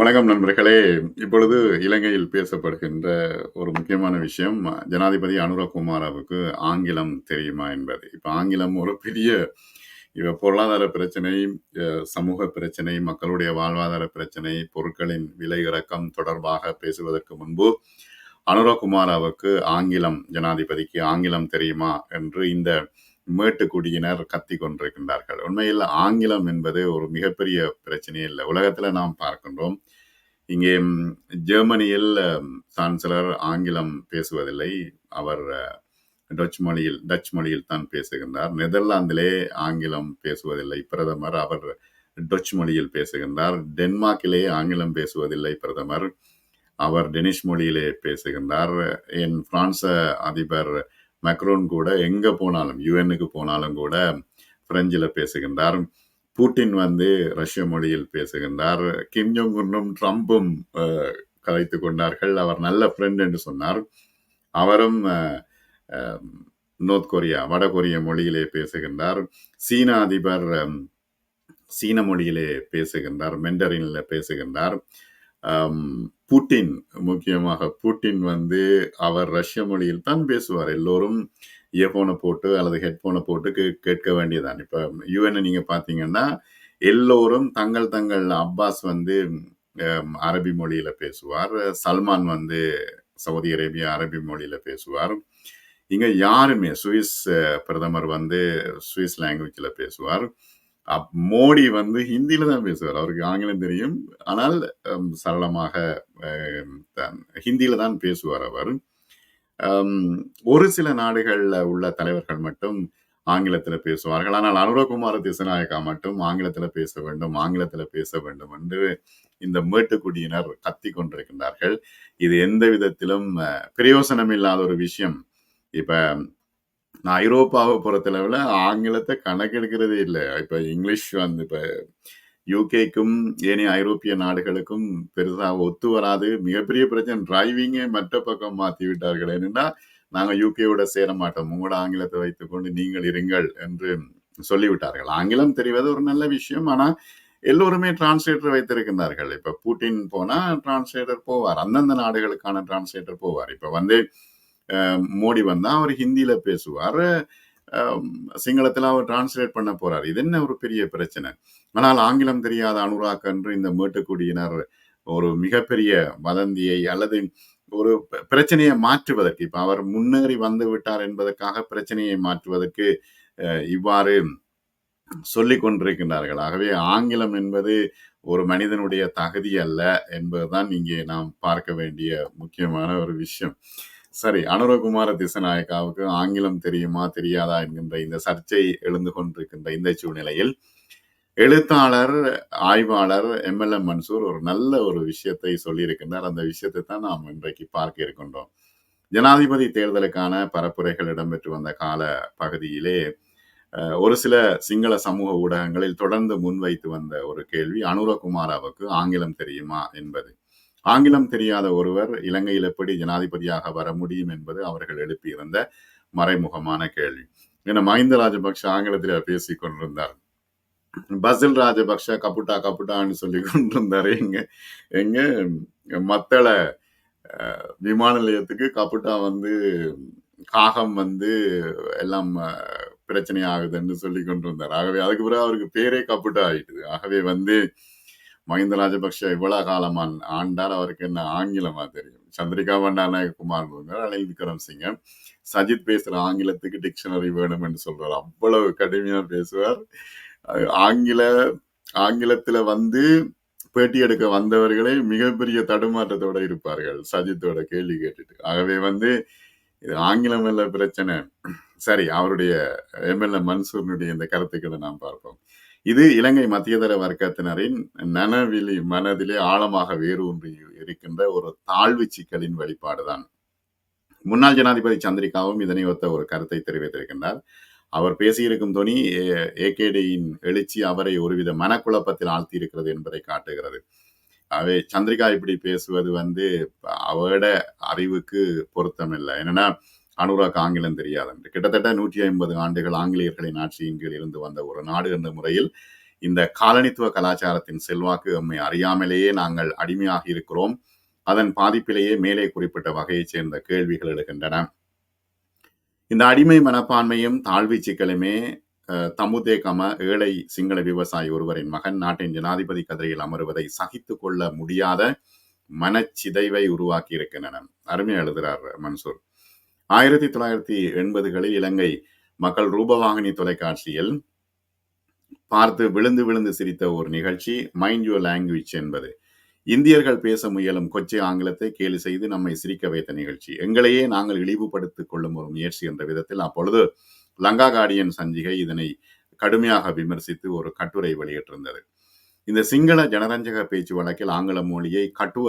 வணக்கம் நண்பர்களே. இப்பொழுது இலங்கையில் பேசப்படுகின்ற ஒரு முக்கியமான விஷயம் ஜனாதிபதி அனுரகுமாராவுக்கு ஆங்கிலம் தெரியுமா என்பது. இப்போ ஆங்கிலம் ஒரு பெரிய இவ பொருளாதார பிரச்சனை சமூக பிரச்சனை மக்களுடைய வாழ்வாதார பிரச்சனை பொருட்களின் விலை இறக்கம் தொடர்பாக பேசுவதற்கு முன்பு அனுரகுமாராவுக்கு ஆங்கிலம் ஜனாதிபதிக்கு ஆங்கிலம் தெரியுமா என்று இந்த மேட்டுக்குடியினர் கத்தி கொண்டிருக்கின்றார்கள். உண்மையில் ஆங்கிலம் என்பது ஒரு மிகப்பெரிய பிரச்சனையே இல்லை. உலகத்தில் நாம் பார்க்கின்றோம் இங்கே ஜெர்மனியில் சான்சலர் ஆங்கிலம் பேசுவதில்லை. அவர் டச் மொழியில் டச் மொழியில் தான் பேசுகின்றார். நெதர்லாந்திலே ஆங்கிலம் பேசுவதில்லை. பிரதமர் அவர் டச் மொழியில் பேசுகின்றார். டென்மார்க்கிலே ஆங்கிலம் பேசுவதில்லை. பிரதமர் அவர் டெனிஷ் மொழியிலே பேசுகின்றார். என் பிரான்ச அதிபர் மெக்ரோன் கூட எங்க போனாலும் யுஎனுக்கு போனாலும் கூட பிரெஞ்சில் பேசுகின்றார். பூட்டின் வந்து ரஷ்ய மொழியில் பேசுகின்றார். கிம் ஜோங் உன்னும் ட்ரம்பும் கலைத்து கொண்டார்கள். அவர் நல்ல ஃப்ரெண்ட் என்று சொன்னார். அவரும் நோர்த் கொரியா வட கொரிய மொழியிலே பேசுகின்றார். சீன அதிபர் சீன மொழியிலே பேசுகின்றார் மெண்டரின்ல பேசுகின்றார். பூட்டின் முக்கியமாக பூட்டின் வந்து அவர் ரஷ்ய மொழியில் தான் பேசுவார். எல்லோரும் இயர்போனை போட்டு அல்லது ஹெட்போனை போட்டு கே- கேட்க வேண்டியதான் இப்போ யுஎன் நீங்கள் பார்த்தீங்கன்னா எல்லோரும் தங்கள் தங்கள் அப்பாஸ் வந்து அரபி மொழியில் பேசுவார். சல்மான் வந்து சவுதி அரேபியா அரபி மொழியில் பேசுவார். இங்க யாருமே சுவிஸ் பிரதமர் வந்து சுவிஸ் லாங்குவேஜ்ல பேசுவார். அப்- மோடி வந்து ஹிந்தியில தான் பேசுவார். அவருக்கு ஆங்கிலம் தெரியும். ஆனால் சரளமாக ஹிந்தியில் தான் ஹிந்தியில தான் பேசுவார் அவர். ஒரு சில நாடுகளில் உள்ள தலைவர்கள் மட்டும் ஆங்கிலத்தில் பேசுவார்கள். ஆனால் அனுரகுமார திசநாயக்கா மட்டும் ஆங்கிலத்தில் பேச வேண்டும் ஆங்கிலத்தில் பேச வேண்டும் என்று இந்த மேட்டுக்குடியினர் கத்தி கொண்டிருக்கின்றார்கள். இது எந்த விதத்திலும் பிரயோசனம் இல்லாத ஒரு விஷயம். இப்போ நான் ஐரோப்பாவை பொறுத்தளவில் ஆங்கிலத்தை கணக்கெடுக்கிறதே இல்லை. இப்போ இங்கிலீஷ் வந்து இப்போ யூகேக்கும் ஏனைய ஐரோப்பிய நாடுகளுக்கும் பெருசாக ஒத்து வராது. மிகப்பெரிய பிரச்சனை டிரைவிங்கே மற்ற பக்கம் மாற்றி விட்டார்கள். ஏனென்றா நாங்கள் யூகேவோட சேர மாட்டோம். உங்களோட ஆங்கிலத்தை வைத்துக்கொண்டு நீங்கள் இருங்கள் என்று சொல்லிவிட்டார்கள். ஆங்கிலம் தெரிவது ஒரு நல்ல விஷயம். ஆனால் எல்லோருமே டிரான்ஸ்லேட்டர் வைத்திருக்கின்றார்கள். இப்போ பூட்டின் போனால் டிரான்ஸ்லேட்டர் போவார். அந்தந்த நாடுகளுக்கான டிரான்ஸ்லேட்டர் போவார். இப்போ வந்து மோடி வந்தா அவர் ஹிந்தியில பேசுவார். சிங்களத்தில் அவர் டிரான்ஸ்லேட் பண்ண போறார். இது என்ன ஒரு பெரிய பிரச்சனை? ஆனால் ஆங்கிலம் தெரியாத அனுராக் என்று இந்த மேட்டுக்குடியினர் ஒரு மிகப்பெரிய வதந்தியை அல்லது ஒரு பிரச்சனையை மாற்றுவதற்கு இப்ப அவர் முன்னேறி வந்து விட்டார் என்பதற்காக பிரச்சனையை மாற்றுவதற்கு இவ்வாறு சொல்லிக் கொண்டிருக்கின்றார்கள். ஆகவே ஆங்கிலம் என்பது ஒரு மனிதனுடைய தகுதி அல்ல என்பதுதான் இங்கே நாம் பார்க்க வேண்டிய முக்கியமான ஒரு விஷயம். சரி அனுரகுமார திசநாயக்காவுக்கு ஆங்கிலம் தெரியுமா தெரியாதா என்கின்ற இந்த சர்ச்சை எழுந்து கொண்டிருக்கின்ற இந்த சூழ்நிலையில் எழுத்தாளர் ஆய்வாளர் எம்எல்எம் மன்சூர் ஒரு நல்ல ஒரு விஷயத்தை சொல்லியிருக்கின்றார். அந்த விஷயத்தை தான் நாம் இன்றைக்கு பார்க்க இருக்கின்றோம். ஜனாதிபதி தேர்தலுக்கான பரப்புரைகள் இடம்பெற்று வந்த கால பகுதியிலே ஒரு சில சிங்கள சமூக ஊடகங்களில் தொடர்ந்து முன்வைத்து வந்த ஒரு கேள்வி அனுரகுமாராவுக்கு ஆங்கிலம் தெரியுமா என்பது. ஆங்கிலம் தெரியாத ஒருவர் இலங்கையில் எப்படி ஜனாதிபதியாக வர முடியும் என்பது அவர்கள் எழுப்பியிருந்த மறைமுகமான கேள்வி. ஏன்னா மஹிந்த ராஜபக்ஷ ஆங்கிலத்தில் பேசிக் கொண்டிருந்தார். பசில் ராஜபக்ஷ கப்புட்டா கப்புட்டான்னு சொல்லி கொண்டிருந்தாரு. எங்க எங்க மத்தள அஹ், விமான நிலையத்துக்கு கப்புட்டா வந்து காகம் வந்து எல்லாம் பிரச்சனை ஆகுதுன்னு சொல்லி கொண்டிருந்தார். ஆகவே அதுக்கு பிறகு அவருக்கு பேரே கப்புட்டா ஆயிட்டுது ஆகவே வந்து மஹிந்த ராஜபக்ஷ இவ்வளவு காலம் ஆண்டால் அவருக்கு என்ன ஆங்கிலமா தெரியும்? சந்திரிகா பண்டாநாயக குமார் இருந்தார் ரணில் விக்ரமசிங்க. சஜித் பேசுற ஆங்கிலத்துக்கு டிக்ஷனரி வேணும் என்று சொல்றார். அவ்வளவு கடுமையா பேசுவார். ஆங்கில ஆங்கிலத்துல வந்து பேட்டி எடுக்க வந்தவர்களே மிகப்பெரிய தடுமாற்றத்தோட இருப்பார்கள். சஜித்தோட கேள்வி கேட்டுட்டு. ஆகவே வந்து இது ஆங்கிலம் இல்ல பிரச்சனை. சரி அவருடைய எம்எல்ஏ மன்சூர்னுடைய இந்த கருத்துக்களை நாம் பார்ப்போம். இது இலங்கை மத்தியதர வர்க்கத்தினரின் நனவிலி மனதிலே ஆழமாக வேரூன்றி இருக்கின்ற ஒரு தாழ்வு சிக்கலின் வெளிப்பாடுதான். முன்னாள் ஜனாதிபதி சந்திரிகாவும் இதனை ஒத்த ஒரு கருத்தை தெரிவித்திருக்கின்றார். அவர் பேசியிருக்கும் துணி ஏகேடியின் எழுச்சி அவரை ஒருவித மனக்குழப்பத்தில் ஆழ்த்தி இருக்கிறது என்பதை காட்டுகிறது. அவை சந்திரிகா இப்படி பேசுவது வந்து அவரோட அறிவுக்கு பொருத்தமில்லை. என்னன்னா அனுராக் ஆங்கிலம் தெரியாதென்று. கிட்டத்தட்ட நூற்றி ஐம்பது ஆண்டுகள் ஆங்கிலேயர்களின் ஆட்சியின் கீழ் இருந்து வந்த ஒரு நாடு என்ற முறையில் இந்த காலனித்துவ கலாச்சாரத்தின் செல்வாக்கு எம்மை அறியாமலேயே நாங்கள் அடிமையாக இருக்கிறோம். அதன் பாதிப்பிலேயே மேலே குறிப்பிட்ட வகையைச் சேர்ந்த கேள்விகள் எழுகின்றன. இந்த அடிமை மனப்பான்மையும் தாழ்வி சிக்கலுமே தமுதே கம ஏழை சிங்கள விவசாயி ஒருவரின் மகன் நாட்டின் ஜனாதிபதி கதிரையில் அமருவதை சகித்து கொள்ள முடியாத மனச்சிதைவை உருவாக்கி இருக்கின்றன அருமை எழுதுகிறார் மன்சூர். ஆயிரத்தி தொள்ளாயிரத்தி எண்பதுகளில் இலங்கை மக்கள் ரூபவாகினி தொலைக்காட்சியில் பார்த்து விழுந்து விழுந்து சிரித்த ஒரு நிகழ்ச்சி மைண்ட் யுவர் லாங்குவேஜ் என்பது. இந்தியர்கள் பேச முயலும் கொச்சை ஆங்கிலத்தை கேலி செய்து நம்மை சிரிக்க வைத்த நிகழ்ச்சி. எங்களையே நாங்கள் இழிவுபடுத்திக் கொள்ளும் ஒரு முயற்சி என்ற விதத்தில் அப்பொழுது லங்கா கார்டியன் சஞ்சிகை இதனை கடுமையாக விமர்சித்து ஒரு கட்டுரை வெளியிட்டிருந்தது. இந்த சிங்கள ஜனரஞ்சக பேச்சு வழக்கில் ஆங்கில மொழியை கட்டுவ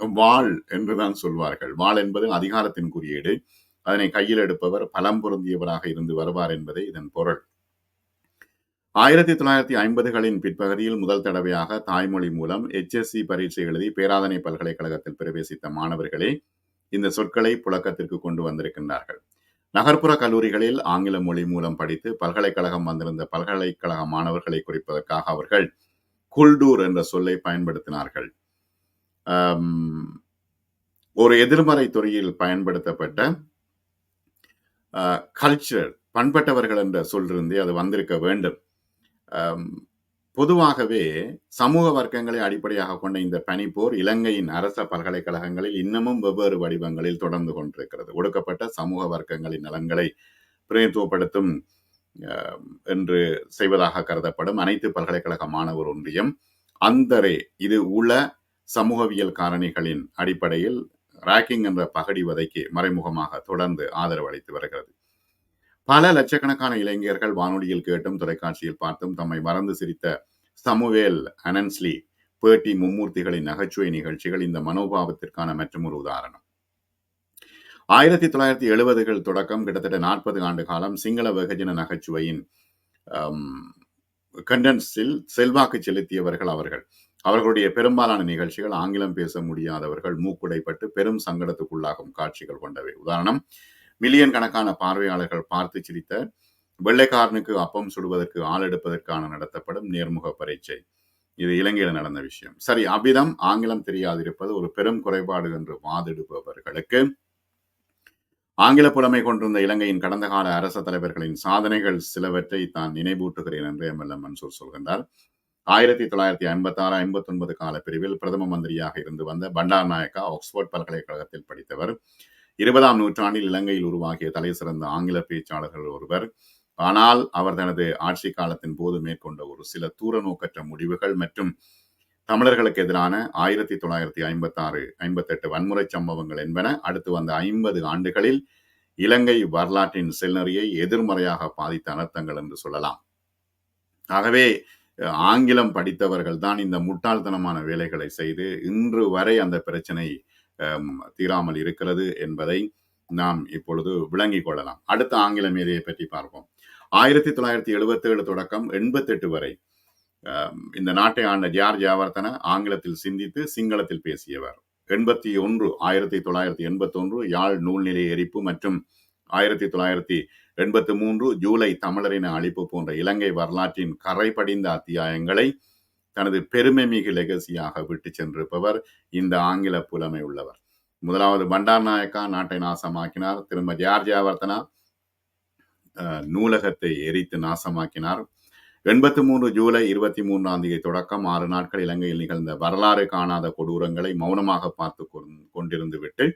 வாழ் என்றுதான் சொல்வார்கள். வாழ் என்பது அதிகாரத்தின் குறியீடு. அதனை கையில் எடுப்பவர் பலம் பொருந்தியவராக இருந்து வருவார் என்பதே இதன் பொருள். ஆயிரத்தி தொள்ளாயிரத்தி ஐம்பதுகளின் பிற்பகுதியில் முதல் தடவையாக தாய்மொழி மூலம் எச்எஸ்சி பரீட்சை எழுதி பேராதனை பல்கலைக்கழகத்தில் பிரவேசித்த மாணவர்களே இந்த சொற்களை புழக்கத்திற்கு கொண்டு வந்திருக்கின்றார்கள். நகர்ப்புற கல்லூரிகளில் ஆங்கில மொழி மூலம் படித்து பல்கலைக்கழகம் வந்திருந்த பல்கலைக்கழக மாணவர்களை குறிப்பதற்காக அவர்கள் குல்டூர் என்ற சொல்லை பயன்படுத்தினார்கள். ஒரு எதிர்மறை துறையில் பயன்படுத்தப்பட்ட கல்ச்சர் பண்பட்டவர்கள் என்ற சொல்லிருந்தே அது வந்திருக்க வேண்டும். பொதுவாகவே சமூக வர்க்கங்களை அடிப்படையாக கொண்ட இந்த பனிப்போர் இலங்கையின் அரச பல்கலைக்கழகங்களில் இன்னமும் வெவ்வேறு வடிவங்களில் தொடர்ந்து கொண்டிருக்கிறது. ஒடுக்கப்பட்ட சமூக வர்க்கங்களின் நலன்களை பிரதித்துவப்படுத்தும் என்று செய்வதாக கருதப்படும் அனைத்து பல்கலைக்கழக மாணவர் ஒன்றியம் அந்தரே இது உள சமூகவியல் காரணிகளின் அடிப்படையில் ராக்கிங் என்ற பகடி வதைக்கு மறைமுகமாக தொடர்ந்து ஆதரவு அளித்து வருகிறது. பல லட்சக்கணக்கான இளைஞர்கள் வானொலியில் கேட்டும் தொலைக்காட்சியில் பார்த்தும் தம்மை மறந்து சிரித்த சமுவேல் அனன்ஸ்லி பேட்டி மும்மூர்த்திகளின் நகைச்சுவை நிகழ்ச்சிகள் இந்த மனோபாவத்திற்கான மற்றொரு உதாரணம். ஆயிரத்தி தொள்ளாயிரத்தி எழுபதுகள் தொடக்கம் கிட்டத்தட்ட நாற்பது ஆண்டு காலம் சிங்கள வெகுஜன நகைச்சுவையின் கண்டன்ஸில் செல்வாக்கு செலுத்தியவர்கள் அவர்கள். அவர்களுடைய பெரும்பாலான நிகழ்ச்சிகள் ஆங்கிலம் பேச முடியாதவர்கள் மூக்குடைப்பட்டு பெரும் சங்கடத்துக்குள்ளாகும் காட்சிகள் கொண்டவை. உதாரணம் மில்லியன் கணக்கான பார்வையாளர்கள் பார்த்து சிரித்த வெள்ளைக்காரனுக்கு அப்பம் சுடுவதற்கு ஆள் எடுப்பதற்கான நடத்தப்படும் நேர்முக பரீட்சை. இது இலங்கையில் நடந்த விஷயம். சரி அவ்விதம் ஆங்கிலம் தெரியாதிருப்பது ஒரு பெரும் குறைபாடு என்று வாதிடுபவர்களுக்கு ஆங்கில புலமை கொண்டிருந்த இலங்கையின் கடந்த கால அரச தலைவர்களின் சாதனைகள் சிலவற்றை தான் நினைவூட்டுகிறேன் என்று எம் எல் மன்சூர் சொல்கின்றார். ஆயிரத்தி தொள்ளாயிரத்தி ஐம்பத்தி ஆறு ஐம்பத்தி ஒன்பது கால பிரிவில் பிரதம மந்திரியாக இருந்து வந்த பண்டார் நாயக்கா ஆக்ஸ்போர்ட் பல்கலைக்கழகத்தில் படித்தவர். இருபதாம் நூற்றாண்டில் இலங்கையில் உருவாகிய தலை சிறந்த ஆங்கில பேச்சாளர்கள் ஒருவர். ஆனால் அவர் தனது ஆட்சி காலத்தின் போது மேற்கொண்ட ஒரு சில தூர நோக்கற்ற முடிவுகள் மற்றும் தமிழர்களுக்கு எதிரான ஆயிரத்தி தொள்ளாயிரத்தி ஐம்பத்தி ஆறு ஐம்பத்தி எட்டு வன்முறை சம்பவங்கள் என்பன அடுத்து வந்த ஐம்பது ஆண்டுகளில் இலங்கை வரலாற்றின் செல்நறியை எதிர்மறையாக பாதித்த அனர்த்தங்கள் என்று சொல்லலாம். ஆகவே ஆங்கிலம் படித்தவர்கள் தான் இந்த முட்டாள்தனமான வேலைகளை செய்து இன்று வரை அந்த பிரச்சனை தீராமல் இருக்கிறது என்பதை நாம் இப்பொழுது விளங்கிக் கொள்ளலாம். அடுத்த ஆங்கில மேதையை பற்றி பார்ப்போம். ஆயிரத்தி தொள்ளாயிரத்தி எழுபத்தி ஏழு தொடக்கம் எண்பத்தெட்டு வரை இந்த நாட்டை ஆண்ட ஜியார் ஆவர்த்தன ஆங்கிலத்தில் சிந்தித்து சிங்களத்தில் பேசியவர். எண்பத்தி ஒன்று ஆயிரத்தி தொள்ளாயிரத்தி எண்பத்தி ஒன்று யாழ் நூல்நிலை எரிப்பு மற்றும் ஆயிரத்தி தொள்ளாயிரத்தி எண்பத்தி மூன்று ஜூலை தமிழரின் அழிப்பு போன்ற இலங்கை வரலாற்றின் கரை படிந்த அத்தியாயங்களை தனது பெருமை மிகு லெகசியாக விட்டு சென்றிருப்பவர் இந்த ஆங்கில புலமை உள்ளவர். முதலாவது பண்டார் நாயக்கா நாட்டை நாசமாக்கினார். திரும்ப ஜியார்ஜியாவர்த்தனா ஆவர்த்தனா நூலகத்தை எரித்து நாசமாக்கினார். எண்பத்தி மூன்று ஜூலை இருபத்தி மூன்றாம் தேதி தொடக்கம். ஆறு நாட்கள் இலங்கையில் நிகழ்ந்த வரலாறு காணாத கொடூரங்களை மௌனமாக பார்த்து கொண்டிருந்து விட்டு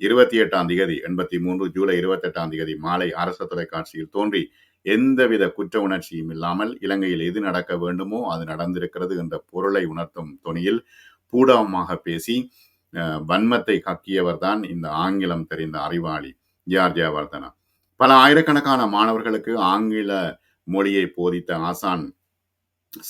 இருபத்தி எட்டாம் திகதி எண்பத்தி மூன்று ஜூலை இருபத்தி எட்டாம் திகதி மாலை அரசு தொலைக்காட்சியில் தோன்றி எந்தவித குற்ற உணர்ச்சியும் இல்லாமல் இலங்கையில் எது நடக்க வேண்டுமோ அது நடந்திருக்கிறது என்ற பொருளை உணர்த்தும் துணியில் பூடவமாக பேசி வன்மத்தை கக்கியவர் தான் இந்த ஆங்கிலம் தெரிந்த அறிவாளி ஜியார் ஜெயவர்தனா. பல ஆயிரக்கணக்கான மாணவர்களுக்கு ஆங்கில மொழியை போதித்த ஆசான்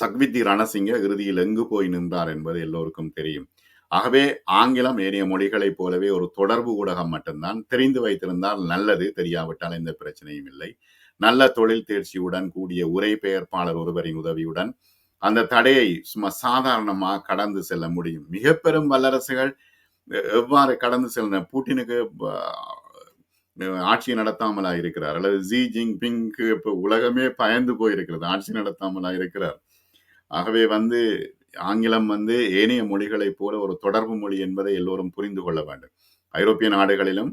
சக்வித்தி ரணசிங்க இறுதியில் எங்கு போய் நின்றார் என்பது எல்லோருக்கும் தெரியும். ஆகவே ஆங்கிலம் ஏனைய மொழிகளைப் போலவே ஒரு தொடர்பு ஊடகம் மட்டும்தான். தெரிந்து வைத்திருந்தால் நல்லது தெரியாவிட்டால் எந்த பிரச்சனையும் இல்லை. நல்ல தொழில் தேர்ச்சியுடன் கூடிய உரை பெயர்ப்பாளர் ஒருவரின் உதவியுடன் அந்த தடையை சும்மா சாதாரணமாக கடந்து செல்ல முடியும். மிக பெரும் வல்லரசுகள் எவ்வாறு கடந்து செல்ல பூட்டினுக்கு ஆட்சி நடத்தாமலா இருக்கிறார். அல்லது ஜி ஜிங் பிங்க்கு இப்போ உலகமே பயந்து போயிருக்கிறது. ஆட்சி நடத்தாமலா இருக்கிறார். ஆகவே வந்து ஆங்கிலம் வந்து ஏனைய மொழிகளைப் போல ஒரு தொடர்பு மொழி என்பதை எல்லோரும் புரிந்து கொள்ள வேண்டும். ஐரோப்பிய நாடுகளிலும்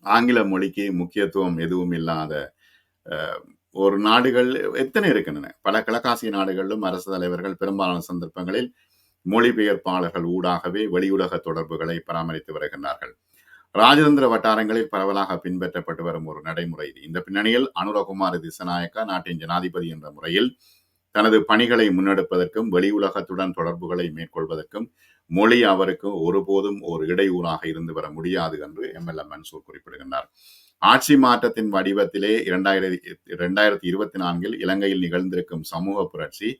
ஆங்கில மொழிக்கு முக்கியத்துவம் எதுவும் இல்லாத ஒரு நாடுகள் எத்தனை இருக்கின்றன? பல கிழக்காசிய நாடுகளிலும் அரசு தலைவர்கள் பெரும்பாலான சந்தர்ப்பங்களில் மொழிபெயர்ப்பாளர்கள் ஊடாகவே வெளியுலக தொடர்புகளை பராமரித்து வருகின்றார்கள். ராஜதந்திர வட்டாரங்களில் பரவலாக பின்பற்றப்பட்டு வரும் ஒரு நடைமுறை இது. இந்த பின்னணியில் அனுரகுமார திசநாயக்கா நாட்டின் ஜனாதிபதி என்ற முறையில் தனது பணிகளை முன்னெடுப்பதற்கும் வெளி உலகத்துடன் தொடர்புகளை மேற்கொள்வதற்கும் மொழி அவருக்கு ஒருபோதும் ஒரு இடையூறாக இருந்து வர முடியாது என்று எம்எல்ஏ மன்சூர் குறிப்பிடுகின்றார். ஆட்சி மாற்றத்தின் வடிவத்திலே இரண்டாயிரத்தி இரண்டாயிரத்தி இருபத்தி நான்கில் இலங்கையில் நிகழ்ந்திருக்கும் சமூக புரட்சி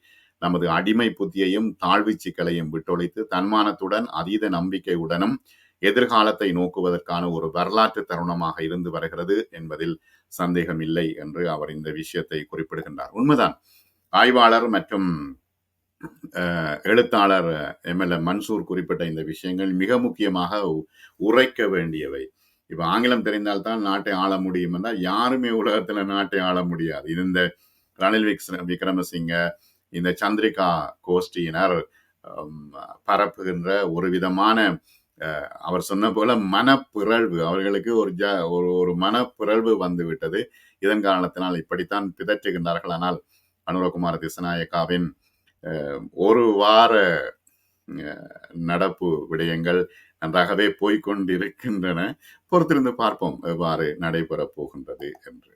நமது அடிமை புத்தியையும் தாழ்வு சிக்கலையும் விட்டொழித்து தன்மானத்துடன் அதீத நம்பிக்கையுடனும் எதிர்காலத்தை நோக்குவதற்கான ஒரு வரலாற்று தருணமாக இருந்து வருகிறது என்பதில் சந்தேகம் இல்லை என்று அவர் இந்த விஷயத்தை குறிப்பிடுகின்றார். உண்மைதான். ஆய்வாளர் மற்றும் எழுத்தாளர் எம்எல்ஏ மன்சூர் குறிப்பிட்ட இந்த விஷயங்கள் மிக முக்கியமாக உ- உரைக்க வேண்டியவை. இப்ப ஆங்கிலம் தெரிந்தால்தான் நாட்டை ஆள முடியும் என்றால் யாருமே உலகத்துல நாட்டை ஆள முடியாது. இது இந்த ரணில் விக்ஸ் விக்ரமசிங்க இந்த சந்திரிகா கோஷ்டியினர் பரப்புகின்ற ஒரு விதமான அவர் சொன்ன போல மனப்பிறழ்வு. அவர்களுக்கு ஒரு ஜ ஒரு ஒரு மனப்பிறழ்வு வந்து விட்டது இதன் காரணத்தினால் இப்படித்தான் பிதற்றுகின்றார்கள். ஆனால் அனுரகுமார திசநாயக்காவின் அஹ், ஒரு வார நடப்பு விடயங்கள் நன்றாகவே போய்க்கொண்டிருக்கின்றன பொறுத்திருந்து பார்ப்போம். எவ்வாறு நடைபெறப் போகின்றது என்று.